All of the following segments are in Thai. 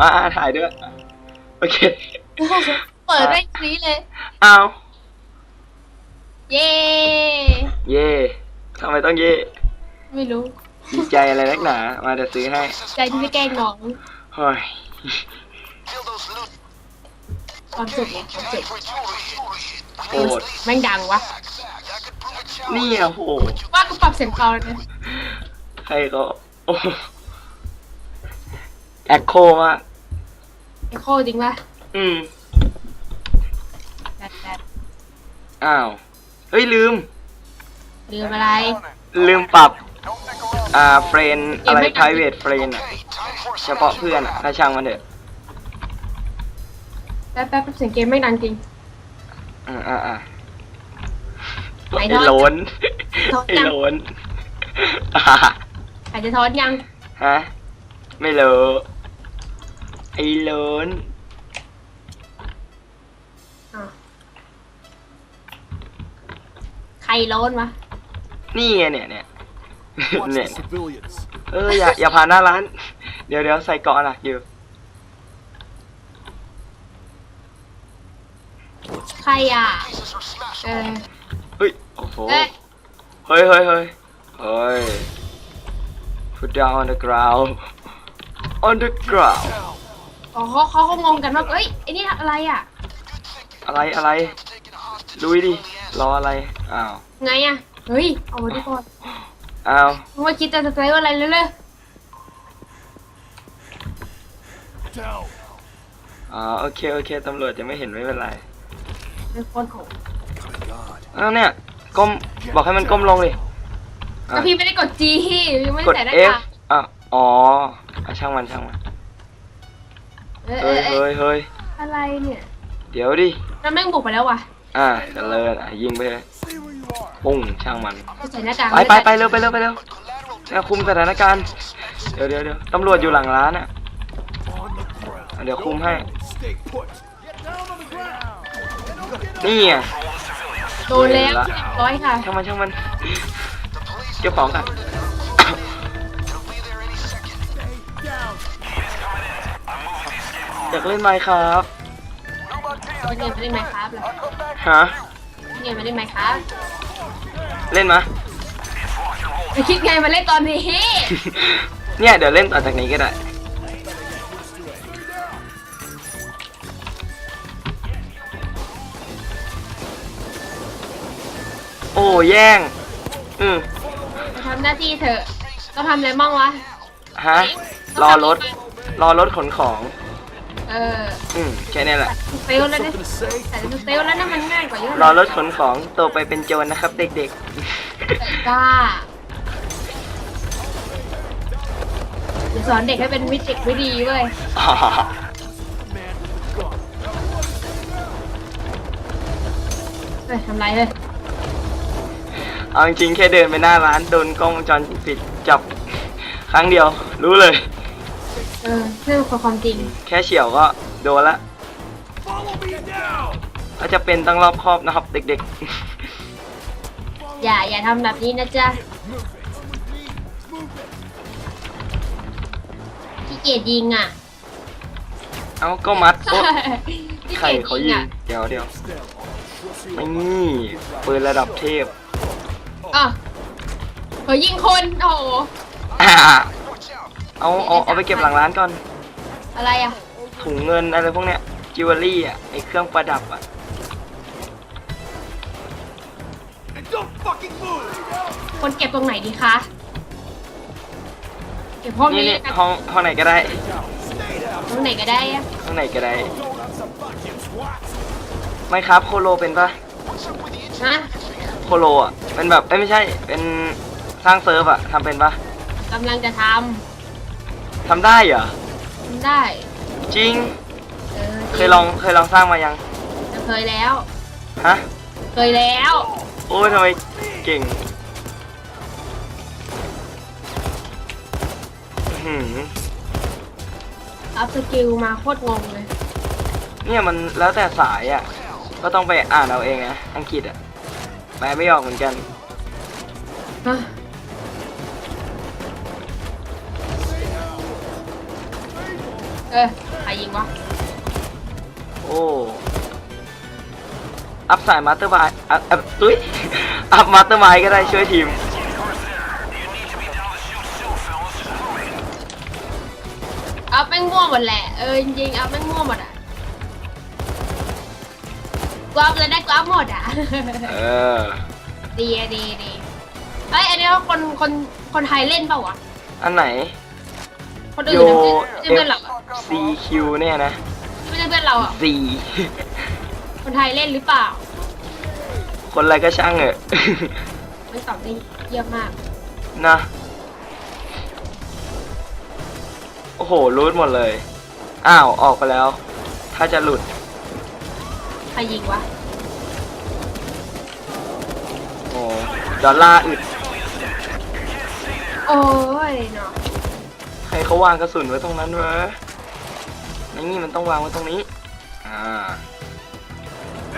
อ่าถ่ายด้วย โอเค เปิดได้นี้เลย เอาเย้เย่ทำไมต้องเย่ไม่รู้ ดีใจอะไรนักหนา มาเดี๋ยวซื้อให้ ใจที่ไม่แกล้งน้องเฮ้ยความสุขเนี่ยความสุขโหดแม่งดังวะ นี่อะโหว่ากูปรับเสียงเบาเลยนะใครก็โอ้แอคโคมาก ไอโคจริงปะอืม แบดแบดอ้าว เฮ้ยลืม ลืมอะไร ลืมปรับ อ่าเฟรนอะไร private friend อะเฉพาะเพื่อนอะถ้าช่างมันเถอะแป๊บแป๊บแป๊บเสียงเกมไม่ดังจริง อ่าอ่าอ่าไหนไอ้นอนโล้นนอนไอ้ยังโล้นอ่าอาจจะท้อนยัง ฮะ ไม่รู้ไอ้โล้นอะใครโล้นวะ นี่ไงเนี่ยเนี่ย Watch เนี่ย the civilians. เอออย่าอย่าผ่านหน้าร้าน เดี๋ยวเดี๋ยวใส่เกาะนะอยู่ ใครอะ เออ เฮ้ย โอ้โห เอ๊ะ เฮ้ยเฮ้ยเฮ้ยเฮ้ย put down on the ground on the ground อ๋อเขาเขาเขางงกันว่าเอ้ยไอ้นี่อะไรอะ อะไรอะไรลุยดิรออะไรอ้าวไงอะ เฮ้ย เอาไว้ดีก่อนอ้าวมึงมาคิดจะสไตล์อะไรเลยเลย Down. อ๋อโอเคโอเคตำรวจจะไม่เห็นไม่เป็นไรเป็นคนของ Good God. อ้าวเนี่ยก้มบอกให้มันก้มลงดิอะแต่พี่ไม่ได้กด G พี่ไม่ได้กดใส่หน้า F กากอะอ๋ออะช่างมันช่างมัน เออเอเฮ้อยเอเฮ้อยเฮ้ยอะไรเนี่ยเดี๋ยวดิแล้วแม่งบุกไปแล้วว่ะอะเจริญอะยิงไปเลย Stay where you are. ปุ้งช่างมันจะใส่หน้ากากไปไปไปเร็วไปเร็วไปเร็วเนี่ยคุมสถานการณ์เดี๋ยวเดี๋ยวเดี๋ยวตำรวจอยู่หลังร้านอะ On the ground. อะเดี๋ยวคุมให้ Stay put. Get down on the ground. นี่อะโดนแล้วละเรียบร้อยค่ะช่างมันช่างมันเก็บของกัน อยากเล่นไมค์ครับพี่เงินไม่ได้ไหมครับเหรอฮะพี่เงินไม่ได้ไหมครับเล่นมะ จะคิดไงมาเล่นตอนนี้เนี่ยเดี๋ยวเล่นต่อจากนี้ก็ได้ โอ้แย่ง อืมทำหน้าที่เถอะ ต้องทำอะไรบ้างวะฮะ รอรถ รอรถขนของ เอออืมแค่นี้แหละสเตลแล้วนะ Something to say? แต่สเตลแล้วนะมันง่ายกว่าเยอะรอรถขนของโตไปเป็นโจรนะครับ เด็กกล้าเดี๋ยวสอนเด็กให้เป็นวิจิตรวิดีเว้ยๆอ๋อ Man, gone. เฮ้ยทำไรเลยเอาจริงๆแค่เดินไปหน้าร้านโดนกล้องวงจรปิดจับครั้งเดียวรู้เลย เออเรื่องความจริง แค่เฉียวก็โดนละ Follow me down. ถ้าจะเป็นต้องรอบคอบนะครับ เด็กอย่าอย่าทำแบบนี้นะจ๊ะ Move it. Move it. ขี้เกียจยิงอะๆ เอาก็มัดโอ๊ะขี้ใครเกียจเขายิยิงงอะเดี๋ยวเดี๋ยว Still. We'll see ไม่ what นี่ปืนระดับเทพ อะเฮ้ยยิงคนโอ้โหอ่า เอาเอาเอาไปเก็บหลังร้านก่อน อะไรอะ ถุงเงินอะไรพวกเนี้ยจิวเวลรี่อะไอเครื่องประดับอะ And don't fucking move. คนเก็บตรงไหนดีคะ เก็บห้องนี่นี้นี่แล้วกันห้องห้องไหนก็ได้ Stay down. ตรงไหนก็ได้อะห้องไหนก็ได้ Don't have some fuck you twat. ไม่ครับโคโลเป็นปะฮะโคโลอะเป็นแบบเอ้ยไม่ใช่เป็นสร้างเซิร์ฟอะทำเป็นปะกำลังจะท ทำได้เหรอำทำได้ จริง เออเคยลองเคยลองสร้างมายัง เคยแล้ว ฮะ เคยแล้ว โอ้ยทำไมเก่งอื้อหืออัพสกิลมาโคตรงงเลย เนี่ยมันแล้วแต่สายอะ ก็ต้องไปอ่านเอาเองนะ อังกฤษอะแปลไม่ออกเหมือนกัน ฮะ เออใครยิงวะโอ้ อัพสายมาสเตอร์ไมล์อัพอัพตุ้ย อัพมาสเตอร์ไมล์ก็ได้ช่วยทีม เอาแม่งมั่วหมดแหละ เออจริงๆเอาแม่งมั่วหมดอะกวาบเลยได้กวาบหมดอะ เออ ดีอะดีดีเอ้ยอันนี้ว่าคนคนคนไทยเล่นเปล่าวะ อันไหน คนโยอื่นนะไม่ใช่เพื่อนเราอะ CQ เนี่ยนะ ไม่ใช่เพื่อนเราอะ Z คนไทยเล่นหรือเปล่า คนอะไรก็ช่างเถอะไม่ตอบได้เยี่ยมมาก นะ โอ้โห รูดหมดเลย อ้าว ออกไปแล้ว ถ้าจะหลุด ใครยิงวะ โอ้ดอลลาร์อึด โอ้ยเนาะให้เขาวางกระสุนไว้ตรงนั้นวะ นี่มันต้องวางไว้ตรงนี้ อ่า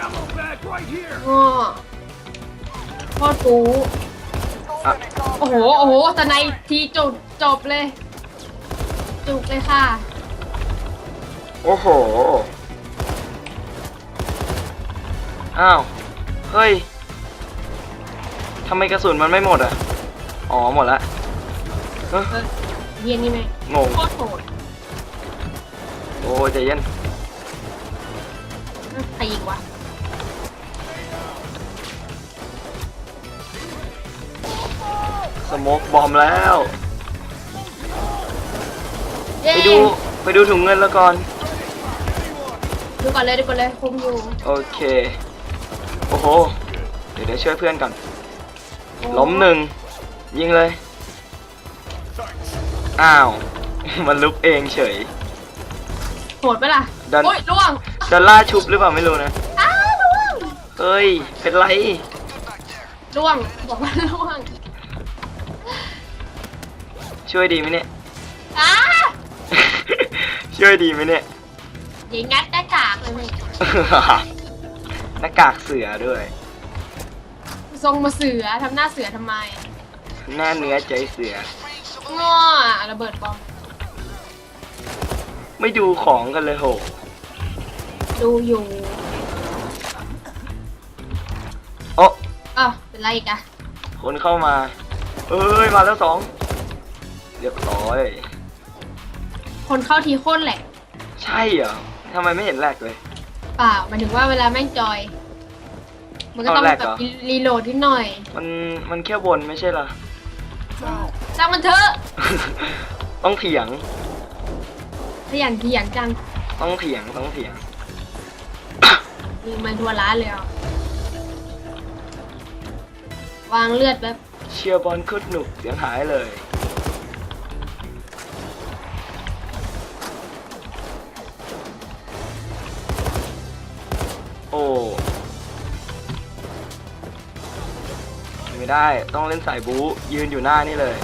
Ammo bag right here. ง้อโคตรกูอะโอ้โห โอ้โหสไนทีจุดจบเลย จุกเลยค่ะ โอ้โห อ้าว เฮ้ยทำไมกระสุนมันไม่หมดอะ อ๋อ หมดละเอ้อเออเย็นนี่ไหมงง โคตรโหด โอ้ยใจเย็นเอ้ยใครยิงวะสโมกบอมแล้ว เย้ไปดูไปดูถุงเงินแล้วก่อน ดูก่อนเลยดูก่อนเลยคุมอยู่โอเค โอ้โห เดี๋ยวเดี๋ยวช่วยเพื่อนก่อน ล้มหนึ่ง ยิงเลย อ้าว มันลุกเองเฉย โหดปะล่ะดัน โอ้ยล่วงดอลลาร์ชุบหรือเปล่าไม่รู้นะ อ้าวล่วงเฮ้ย เป็นไร ล่วงบอกว่าล่วงช่วยดีไหมเนี่ย อ้าช่วยดีไหมเนี่ย ยิงงัดหน้ากากเลยหน้ากากเสือด้วย ทรงมาเสือทำหน้าเสือทำไมหน้าเนื้อใจเสือง้อระเบิดบอม ไม่ดูของกันเลยโห ดูอยู่โอ้อ้าวเป็นไรอีกอะคนเข้ามา เอ้ย มาแล้วสอง เรียบร้อย คนเข้าทีโค่นแหละ ใช่เหรอทำไมไม่เห็นแรกเลย เปล่าหมายถึงว่าเวลาแม่งจอย มันก็ต้องเอาแรกแบเหรบอ รีโหลดนิดหน่อยมันมันแค่บนไม่ใช่เหรอจ้างมันเถอะ ต้องเถียง ขยันเถียงจังต้องเถียงต้องเถียง ยิงมันทัวร้านเลยอะวางเลือดแบบเชียร์บอลโคุดหนุกเสียงหายเลย โอ้ไม่ได้ต้องเล่นสายบู๊ยืนอยู่หน้านี่เลย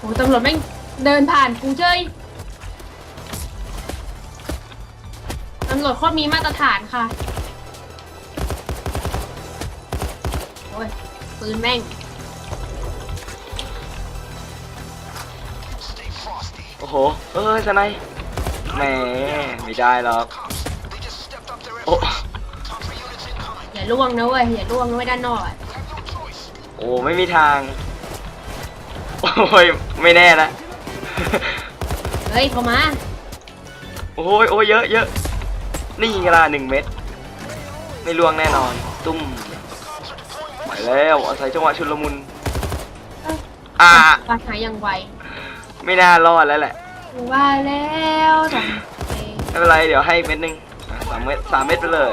โอ้ตำรวจแม่งเดินผ่านกูเฉยตำรวจโคตรมีมาตรฐานค่ะ โอ้ยปืนแม่ง โอ้โห เอ้ยสไนยแหมไม่ได้หรอกโอ้อย่าล่วงนะเว้ย อย่าล่วงนะเว้ยด้านนอกอะโอ้ไม่มีทาง โอ้ย ไม่แน่นะ เฮ้ยเข้ามา โอ้ยโอ้ยเยอะเยอะนี่ไงล่ะหนึ่งเม็ดไม่ล่วงแน่นอน ตุ้มไปแล้วอาศัยจังหวะชุลมุน อ่าปาหายอย่างไวไม่น่ารอดแล้วแหละว่าแล้วทำไมไม่เป็นไรเดี๋ยวให้อีกเม็ดหนึงอะสามเม็ดสามเม็ดไปเลย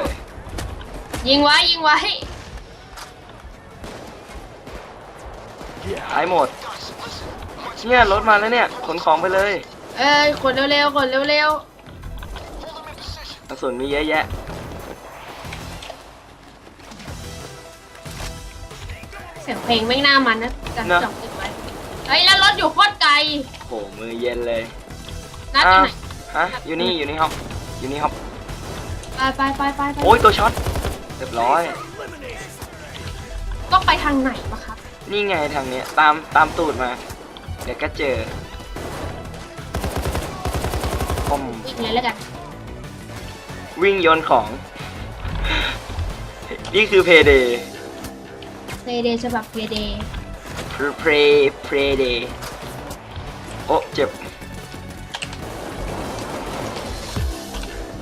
ยิงไว้ยิงไว้หายหมด เนี่ยรถมาแล้วเนี่ย ขนของไปเลยเอ้ยขนเร็วๆขนเร็วกระสุนมีเยอะแยะ ๆเสียงเพลงไม่งน่ามันนะจัดเนอะจอกติดไว้เฮ้ยแล้วรถอยู่โคตรไกลโหมือเย็นเลยนัดอยู่ไหนฮะอยู่นี่อยู่นี่ครับอยู่นี่ครับไปไปไปไปไปโอ้ยตัวช็อตเรียบร้อย ต้องไปทางไหนวะครับ นี่ไงทางเนี้ยตามตามตูดมา เดี๋ยวก็เจอคอมวิ่งเลยแล้วกัน วิ่งโยนของ นี่คือเพเดย์เพเดฉบับเพเดเพรเพเดย์โอ้เจ็บ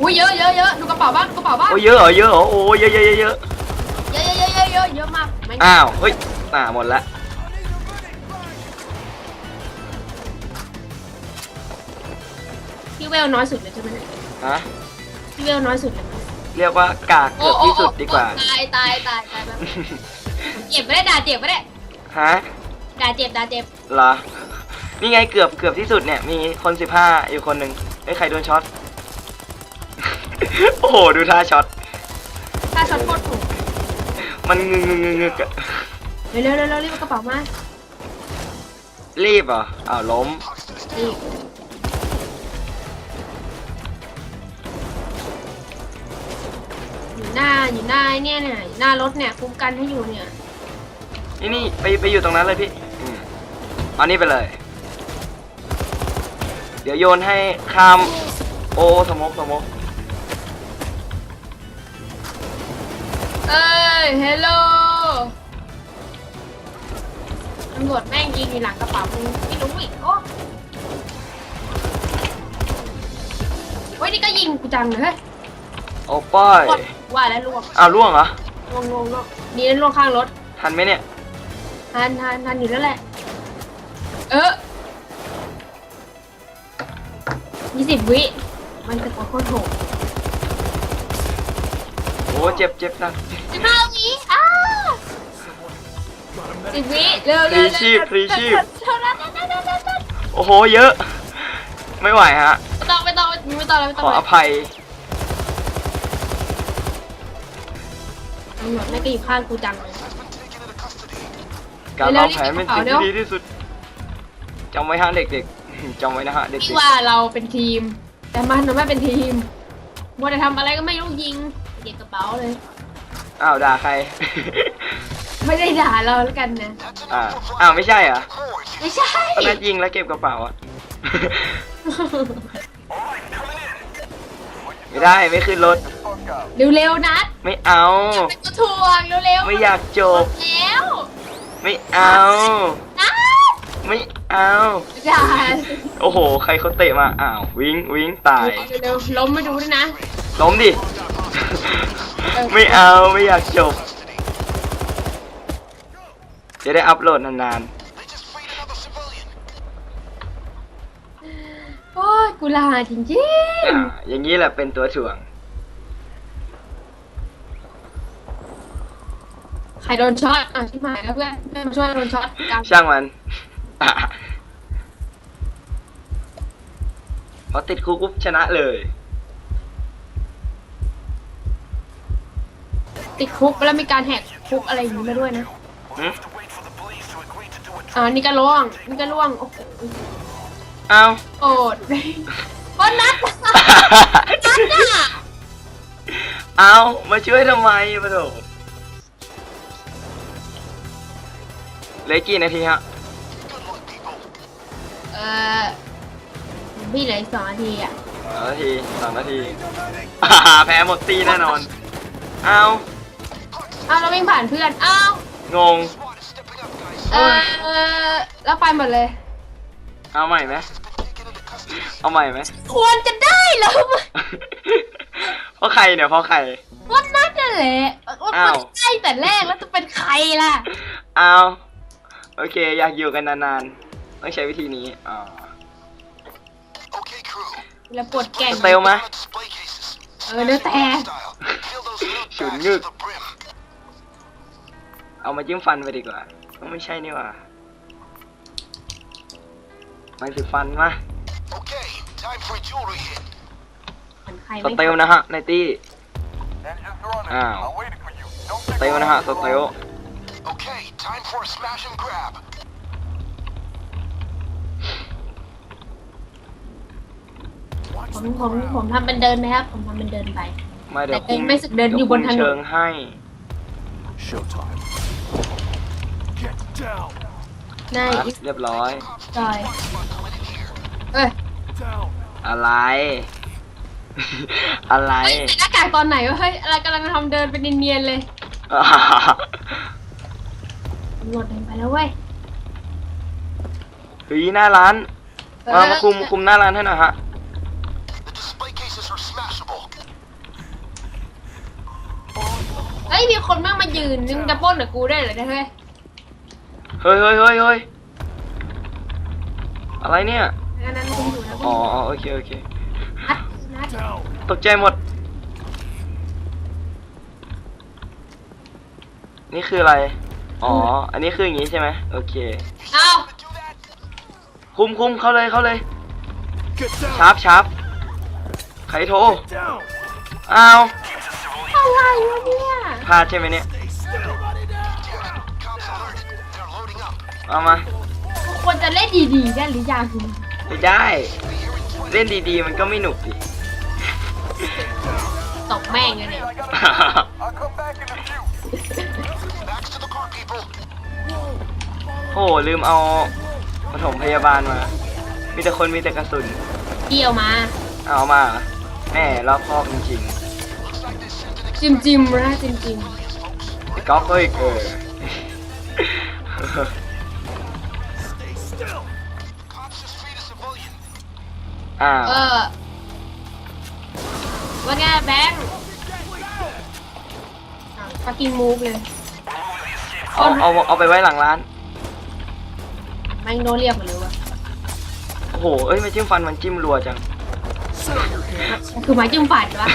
อุ้ยเยอะเยอะเยอะดูกระเป๋าบ้างดูกระเป๋าบ้างโอ้เยอะเหรอเยอะเหรอโอ้เยอะเยอะเยอะเยอะเยอะเยอะเยอะเยอะเยอะมากไม่อ้าวเฮ้ยอ่าหมดละ พี่เวลน้อยสุดเลยใช่ไหมเนี่ยฮะพี่เวลน้อยสุดเลยเรียกว่ากากเกือบที่สุดดีกว่าโอ้โอ้โอ้ตายตายตายตายแบบเจ็บไม่ได้ด่าเจ็บไม่ได้ฮะด่าเจ็บด่าเจ็บเหรอ นี่ไงเกือบเกือบที่สุดเนี่ย มีคนสิบห้าอยู่คนหนึ่งไอ้ยใครโดนช็อต โอ้โห ดูท่าช็อต ถ้าช็อตโคตรถูกมันงึงงึงงึงงึกอะเร็วเร็วเร็วเร็วรีบเอากระเป๋ามารีบเหรออ้าวล้มรี หน้าอยู่หน้าไอ้เนี่ยเนี่ยอยู่หน้ารถเนี่ยคุ้มกันให้อยู่เนี่ยนี่นี่ไปไปอยู่ตรงนั้นเลยพี่อืมเอานี่ไปเลย เดี๋ยวโยนให้ข้าม โอ้สมกสมกเอ้ยเฮลโลตำรวจแม่งยิงอยู่หลังกระเป๋ามึงไม่รู้อีกโอ้เฮ้ยนี่ก็ยิงกูจังเลยเฮ้ยโอ้ป้อย ว่าแล้วลวงอ้าวล่วงเหรอลวงลวงลวงนี่นั่นลวงข้างรถทันไหมเนี่ยทันทันทันอยู่แล้วแหละ เออยี่สิบวิ มันจะกดโคตรโหดโอ้เจ็บเจ็บหนักสิบห้าวิอ้าสิบวิเร็วพเร็รีวชีพพรีชีพเท่านั้นเท่านั้นเท่านั้นเท่านั้นโอ้โหเยอะ ไม่ไหวฮะ ไม่ต้องไม่ต้องไม่ต้องแล้วไม่ขต้องอแล้อวภัยำรวจไม่งก็อยู่ข้างกูจังเลย การเร็วาวงๆแผนเป็นรีบสิ่งเร็วที่ดีที่สุดจำไว้ฮะเด็กๆจำไว้นะฮะเด็ที่กว่าเราเป็นทีม แต่มันน่ะไม่เป็นทีมมัวแต่ทำอะไรก็ไม่รู้ยิงเก็บกระเป๋าเลยๆอ้าวด่าใคร ไม่ได้ด่าเราแล้วกันนะอ่าอ้าวไม่ใช่เหรอไม่ใช่ ตอนนั้นยิงแล้วเก็บกระเป๋าอะไม่ได้ไม่ขึ้นรถ เร็วๆนัดไม่เอาเป็นตัวถ่วงเร็วๆไม่อยากจบ แล้วไม่เอา นัดไม่เอาด่าโอ้โห ใครเขาเตะมาอ้าว วิงวิงตาย เร็วๆล้มไม่ดูด้วยนะ ล้มดิเออไม่เอาไม่อยากจบ จะได้อัพโหลดนานโอ้ยกูลาจริงๆ อ่าอย่างนี้แหละเป็นตัวถ่วง ใครโดนช็อตอะชิบหายแล้วเพื่อนเพื่อนมาช่วยโดนช็อตกันช่างมันอะพอติดคุกปุ๊บชนะเลย ติดคุกแล้วมีการแหกคุกอะไรอย่างนี้มาด้วยนะหึอ่านี่ก็ล่วงนี่ก็ล่วงโอ้โหเอาโอดโอ้นัดนัดอะ เอามาช่วยทำไมปะโถ เหลยกี่นาทีฮะ เออพี่เหลืออีกสองนาทีอะสองนาทีสองนาทีอ่าแพ้หมดตีแน่นอน เอาอ้าวเราวิ่งผ่านเพื่อนอ้าวงงเออเออแล้วไปหมดเลย เอาใหม่ไหมเอาใหม่ไหม ควรจะได้แล้ว เพราะใครเนี่ยเพราะใครว่านัดนั่นแหละว่าอ้าวใช่แต่แรกแล้วจะเป็นใครล่ะ เอา โอเค อยากอยู่กันนานๆ ต้องใช้วิธีนี้อ๋อแล้วปวดแก่งสเตลไหมเออเนื้อแต่ฉุนงึก เอามาจิ้มฟันไปดีกว่าก็ไม่ใช่นี่หว่ามันคือฟันมา Okay, time for a jewelry hit. เหมือนใครสไม่เตลนะฮะในตี้ Engines are on it. Ow. I'm waiting for you. Don't สเตลนะฮะสเตล Okay, time for a smash and grab. ผมผมผมทำเป็นเดินไหมครับ ผมทำเป็นเดินไปมาเดี๋ยวแต่เดินไม่สึกเดินอยู่บนถนน เชิงให้ Showtime. Get down. นายอะอีสเรียบร้อย จอย เอ้ย Down. อะไร อะไร เฮ้ยใส่หน้ากากตอนไหนวะเฮ้ยอะไรกำลังทำเดินเป็นเนียนๆเลยตำรวจเดินไปแล้วเว้ยเฮ้ยหน้าร้าน มามาคุมคุมหน้าร้านให้หน่อยฮะ The display cases are smashable. เฮ้ยมีคนแม่งมายืนนึงจะปล้นกับกูได้เหรอเนี่ยเฮ้ยเฮ้ยเฮ้ยเฮ้ยเฮ้ยอะไรเนี่ยอันนั้นกูอยู่นะกูอ๋ออยู่อ๋อโอเคโอเค นัดนัด Down. ตกใจหมด นี่คืออะไร อ๋อ อันนี้คืออย่างนี้ใช่ไหมโอเค เอ้าคุมคุมเข้าเลยเข้าเลย Get down. ชาร์ปชาร์ปใครโทร Down. อ้าวอะไรวะเนี่ยพลาดใช่ไหมเนี่ย Stay still. Everybody down. Cops alert. They're loading up. เอามา ควรจะเล่นดีๆได้หรือยังไม่ได้ เล่นดีๆ มันก็ไม่หนุกดิตกแม่งเลยเนี่ย โอ้โหลืมเอาปฐมพยาบาลมา มีแต่คนมีแต่กระสุนเกี่ยวมา เอามาเหรอแม่รอบคอบจริงจิมจิมๆนะจิมจิมๆไอ้ก๊อฟเฮ้ยเออ Stay still. Cops just freed a civilian. อ้าวๆเออว่าไงแบงค์ฟักกิ้งมูฟเลยเอาเอาเอาไปไว้หลังร้าน แม่งโดนเรียกหมดเลยวะโอ้โห เอ้ยไม่จิ้มฟันมันจิ้มรัวจัง Show your hands. คือหมายจิ้มฝันวะ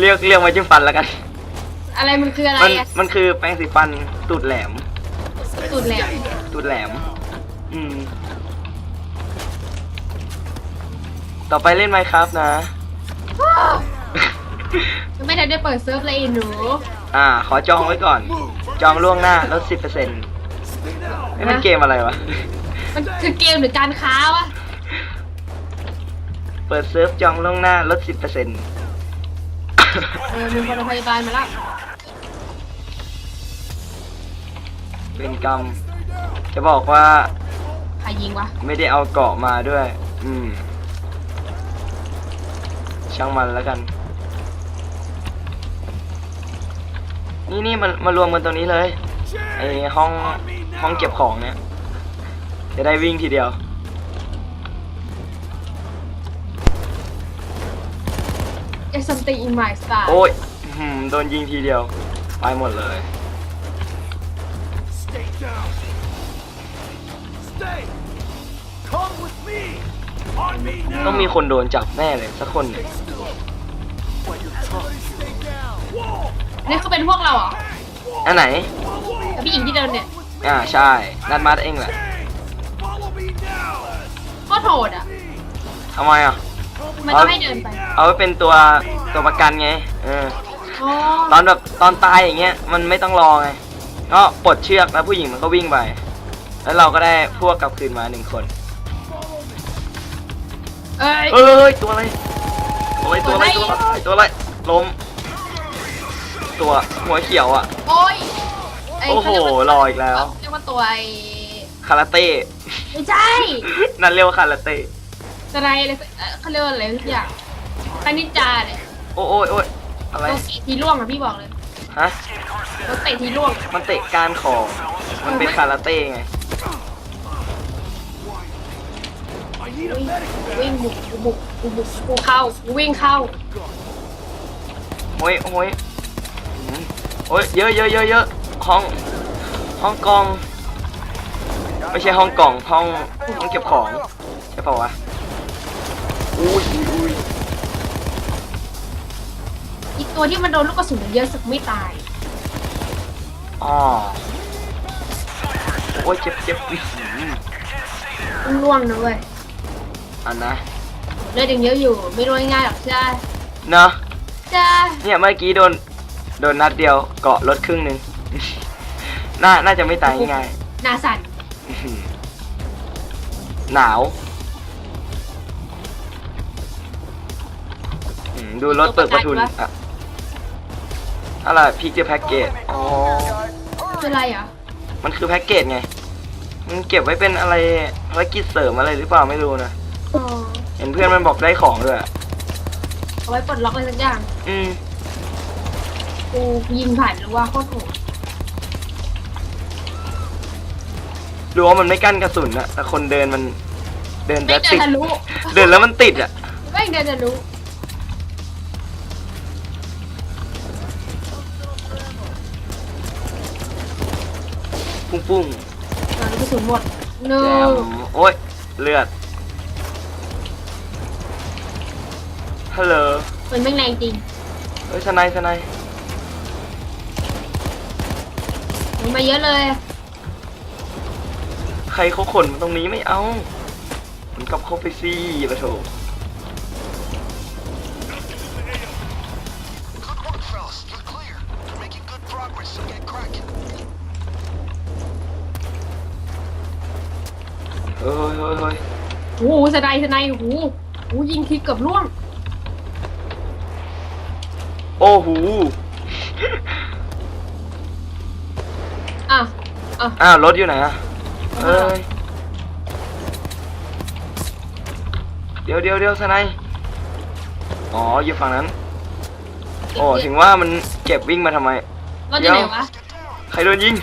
เรียกเรียกมาจิ้มฟันแล้วกัน อะไรมันคืออะไรมันอะมันคือแปรงสีฟันตูดแหลมสุดแหลมตูดแหลม อืม ต่อไปเล่นไมครับนะ ยังไม่ทันได้เปิดเซิร์ฟเลยไอ้หนู อ่า ขอจองไว้ก่อน จองล่วงหน้าลดสิบเปอร์เซ็นต์นี่มันเกมอะไรวะ มันคือเกมหรือการค้าวะเปิดเซิร์ฟจองล่วงหน้าลดสิบเปอร์เซ็นต์เออมีคนโรงพยาบาลมาแล้วเป็นกรรมจะบอกว่าใครยิงวะไม่ได้เอาเกาะมาด้วย อืม ช่างมันแล้วกัน นี่นี่มันมารวมกันตรงนี้เลยไอห้องห้องเก็บของเนี่ย จะได้วิ่งทีเดียวเอ something in my style โอ้ยหืมโดนยิงทีเดียว ไปหมดเลย Stay down. Stay. Come with me. On me now. ต้องมีคนโดนจับแน่เลยสักคนหนึ่ง Bite your tongue. Stay down. Whoa. นี่เขาเป็นพวกเราเหรออันไหนกับพี่หญิงที่เดินเนี่ย อ่าใช่ นัดมาดเองแหละ Follow me now. โคตรโหดอะ ทำไมอะ มันต้องให้เดินไป เอาไว้เป็นตัวตัวประกันไง เออ อ๋อตอนแบบตอนตายอย่างเงี้ยมันไม่ต้องรอไง ก็ปลดเชือกแล้วผู้หญิงมันก็วิ่งไป แล้วเราก็ได้พวกกลับคืนมาหนึ่งคน เอ้ย เอ้ยตัวอะไร ตัวอะไรตัวอะไรตัวอะไรตัวอะไรล้ม ตัวหัวเขียวอะ โอ้ยไโอ้โหเขาเรียกว่าลอยอีกแล้ว เรียกว่าตัวไอ้คาราเต้ ไม่ใช่นั่นเรียกว่าคาราเต้อะไรอะไรเอ่อเขาเรียกว่าอะไรทุกอย่างคานิจาเนี่ยโอ้โอ้ยโอ้ยอะไร ตัวเตะทีล่วงอะพี่บอกเลยฮะ ตัวเตะทีล่วงมันเตะก้านคอมันเป็นคาราเต้ไง I need a วิ่ง medic. วิ่งบุกกูบุกกูบุกกูเข้ากูวิ่งเข้าโอ้ยโอ้ยอืมโอ้ยเยอะเยอะเยอะเยอะห้องห้องกอง ไม่ใช่ห้องกล่องห้องห้องเก็บของใช่เปล่าวะอุ้ยอุ้ยอุ้ยอีกตัวที่มันโดนลูกกระสุนเยอะสึกไม่ตาย อ๋อโอ้ยเจ็บเจ็บอื้อหือต้องล่วงนะเว้ยอันนะเลือดยังเยอะอยู่ ไม่ร่วงง่ายๆหรอกใช่เนาะจ้าเนี่ยเมื่อกี้โดนโดนนัดเดียวเกาะรถครึ่งหนึ่ง น่าน่าจะไม่ตายง่ายหนาสั่นๆอื้อ หือหนาวอืมดูรถเปิดประทุนอะอะไรพิกเจอแพ็กเกจอ๋อ คืออะไรอะมันคือแพ็กเกจไง มันเก็บไว้เป็นอะไรภารกิจเสริมอะไรหรือเปล่าไม่รู้นะ อ๋อเอห็นเพื่อนมันบอกได้ของด้วยอะเอาไว้ปลดล็อกอะไรสักอย่างอืม กูยิงผ่านหรือว่าโคตรโหด รู้ว่ามันไม่กั้นกระสุนอะแต่คนเดินมันเดินไม่แล้วเดิตินดทะลุเดินแล้วมันติดอะไม่เดินทะลุปุ้งปุ้งตอนนี้กระสุนหมดเนแจอมโอ้ยเลือดฮัลโหลมันแม่งแรงจริงเฮ้ยสไนด์สไนด์มันมาเยอะเลย ใครเขาขนมาตรงนี้ไม่เอามันกลับเข้าไปซี่ปะโถ Good work, fellas. You're clear. You're making good progress, so get cracking. เฮ้ยเฮ้ยเฮ้ยโอ้โหสไนด์สไนด์โอ้โหโอ้โหยิงทีเกือบล่วง โอ้โหอะอะอ้าวรถอยู่ไหนอะ เอ้ยเดี๋ยวเดี๋ยวเดี๋ยวสไนด์อ๋ออยู่ฝั่งนั้น โอ้ถึงว่ามันเก็บวิ่งมาทำไม รถอยู่ไหนวะ ใครโดนยิง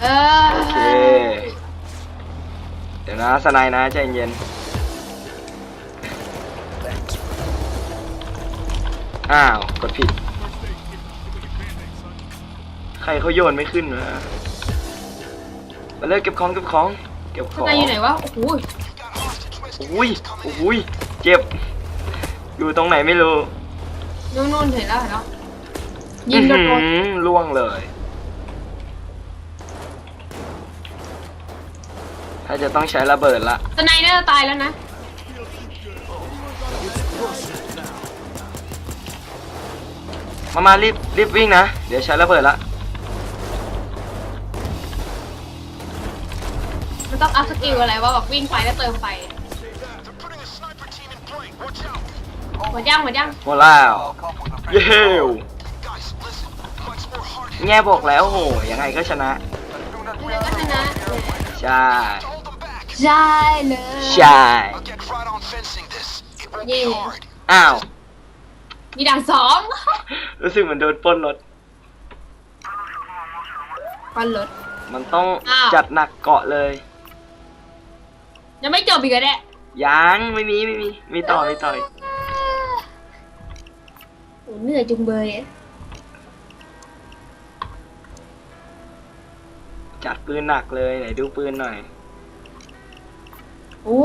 เออโอเค เดี๋ยวนะสไนด์นะใจเย็น อ้าว กดผิด ใครเขาโยนไม่ขึ้นวะ มาเลยเก็บของเก็บของ เก็บขสองไนด์อยู่ไหนวะ โอ้โห You got hostage rescue อุ้ย missions coming อุ้ยเจ็บ อยู่ตรงไหนไม่รู้นู่นนู่นเห็นแล้วเห็นแล้วยิงโดนอื้อหือล่วงเลย ถ้าจะต้องใช้ระเบิดละ สไนด์น่าจะตายแล้วนะ มามารีบรีบวิ่งนะ เดี๋ยวใช้ระเบิดละ ต้องอัพสกิลอะไรว่าแบบวิ่งไปแล้วเติมไฟ They're putting a sniper team in play. Watch out. หมดย่างหมดย่างหมดแล้ว I'll come with a เย้ Guys, listen. Much more hard แง่บอกแล้วโหยังไงก็ชนะ As soon as เออก็ชนะใช่ to hold them back. ใช่เลย ใช่ I'll get right on fencing this. It won't Yeah. be hard. อ้าว มีด่านสองรู้สึกเหมือนโดนปล้นรถปันรถ มันต้องอ้าว จัดหนักเกาะเลย ยังไม่จบอีกเหรอเนี่ยยังไม่มีไม่มีมีต่อมีต่ออีกโอ้เหนื่อยจุงเบยอะจัดปืนหนักเลยไหนดูปืนหน่อยโอ้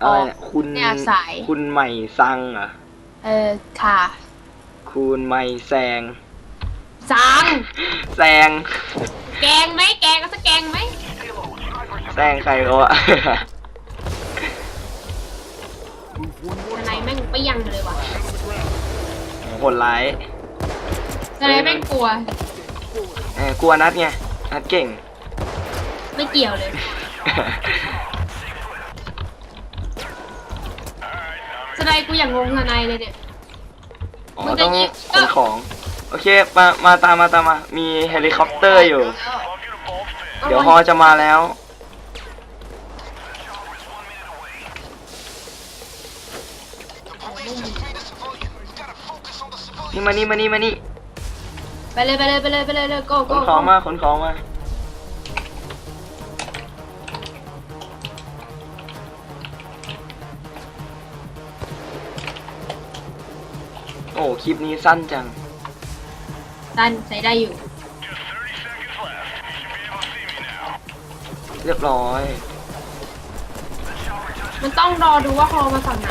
อะไรเนี่ยคุณเนี่ยสาย คุณใหม่ซังเหรอะเออค่ะคุณใหม่แซงสังแซงแกงไหมแกงก็สักแกงไหม แซงใครเขาอะทนายแม่งไปยังเลยว่ะโหดร้ายทนายแม่งกลัว เออกลัวนัดไงนัดเก่ง ไม่เกี่ยวเลยทนายกูอย่างงงทนายเลยเนี่ย อ๋อมันจะต้องยิงขนของ โอเค มา มาตามมาตามมา มีเฮลิคอปเตอร์อยู่ เดี๋ยวฮอจะมาแล้ว นี่ civilian. มานี่มานี่มานี่ไปเลยไปเลยไปเลยไปเลยเลยโก้ขโก้นของมาขนของมาโอ้คลิปนี้สั้นจัง ตันใส่ได้อยู่เรียบร้อย มันต้องรอดูว่าฮอมาฝั่งไหน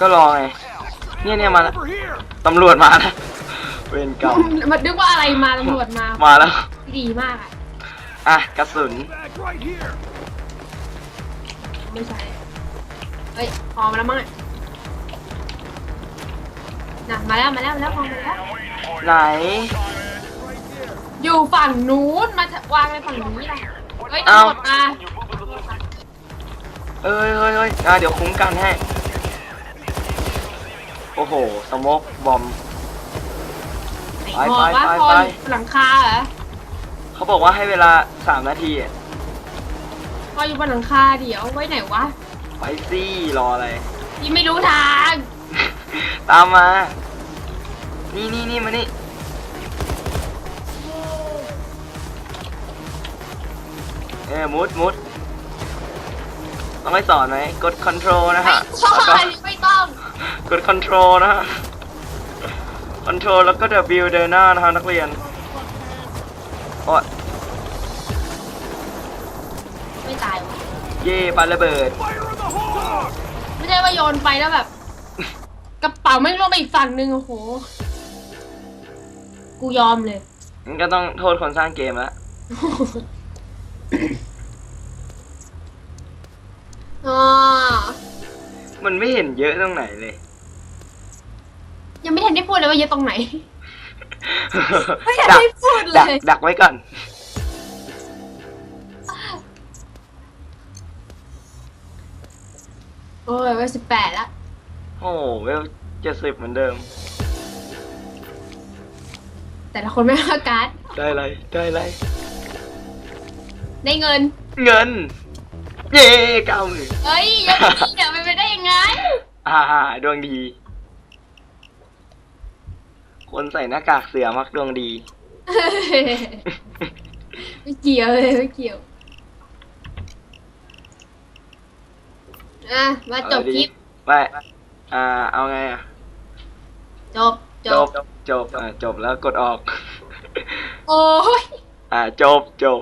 ก็รอไงเนี่ยเนี่ยมาแล้ว Over here. ตำรวจมาแล้วเวรกรรมมันนึกว่าอะไรมาตำรวจมามาแล้ว ดีมากอะอะกระสุน Back right here. ไม่ใช่เฮ้ยฮอมาแล้วมั้งอะน่ะมาแล้วมาแล้วมาแล้วฮอมาแล้ว ไหน อยู่ฝั่งนู้นมาวางในฝั่งนี้ล่ะเฮ้ยเอ้าตำรวจมาเอ้ยเฮ้ยเฮ้ยอะเดี๋ยวคุ้มกันให้ โอ้โหสโมกบอม ไหนฮอไปวะไปฮอไปอยู่หลังคาเหรอเขาบอกว่าให้เวลาสามนาทีอะพออยู่บนหลังคาเดี๋ยวไว้ไหนวะไปซี่รออะไร ยี่ไม่รู้ทางตามมา นี่นี่นี่มานี่ เออมุดมุดต้องให้สอนไหมกด control นะไม่ฮะชอบแล้วก็ไม่ต้อง กด control นะฮะ control แล้วก็ W เดินหน้านะฮะนักเรียนโอ้ยไม่ตายวะเย่ปาระเบิด Fire in the hole! ไม่ใช่ว่าโยนไปแล้วแบบ กระเป๋าไม่งลงไปอีกฝั่งหนึ่งโอ้โห กูยอมเลยงั้นก็ต้องโทษคนสร้างเกมละอ๋อ มันไม่เห็นเยอะตรงไหนเลย ยังไม่ทันได้พูดเลยว่าเยอะตรงไหน ไม่ทันดักได้พูดเลดักย ดักไว้ก่อน โอ้ยว่าสิบแปดละโอ้โหเวลเจ็ดสิบเหมือนเดิม แต่ละคนไม่ว่าการ์ดได้ไรได้ไรได้เงิน เงิน เย่เก้าหมื่นเอ้ยเยอะจริงเดี๋ยวไปน ไปได้ยังไง อ่าดวงดี คนใส่หน้ากากเสือมักดวงดี ไม่เกี่ยวเลยไม่เกี่ยว อะ มาจบคลิปไปอ่า เอาไงอะ จบจจบบจบ อ่า จบแล้วกดออก โอ้ย อ่า จบ จบ